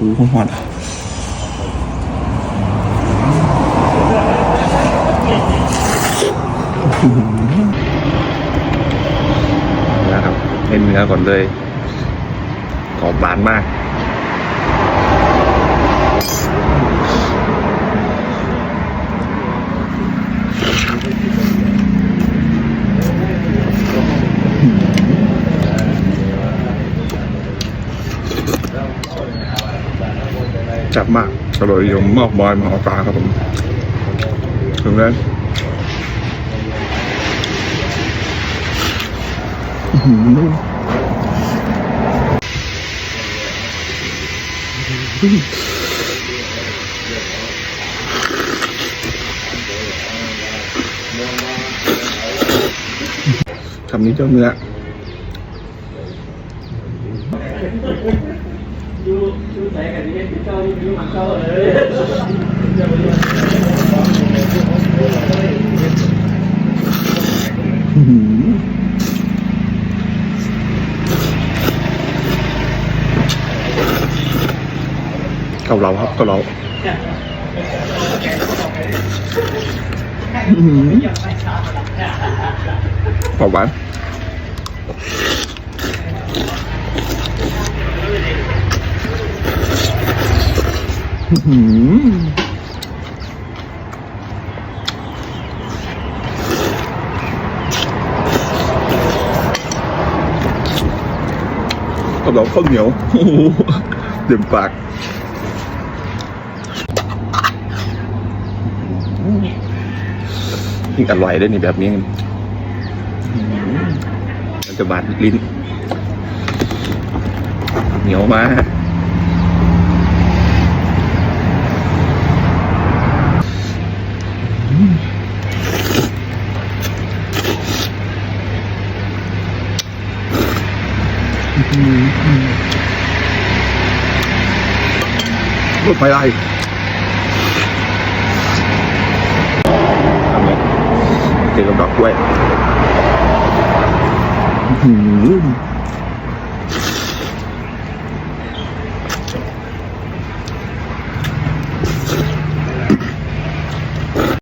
อู้หอนนะครับเน้นเนื้อก่อนเลยกรอบบานมาก จับมากอร่อยยมมากบอยมหากาครับผมถึงแล้วอื้อหือคำนี้เจ้าเนื้อ อื้อหือเกาเหลาครับเกาเหลาอื้อหือหวานหวานอื้อหือกระดองข้าวเหนียวโอ้โหเต็มปากยิ่งอร่อยด้วยนี่แบบนี้มันจะบาดลิ้น เหนียวมาก รถไฟอะไรทำไงเจอกับดอกกล้วย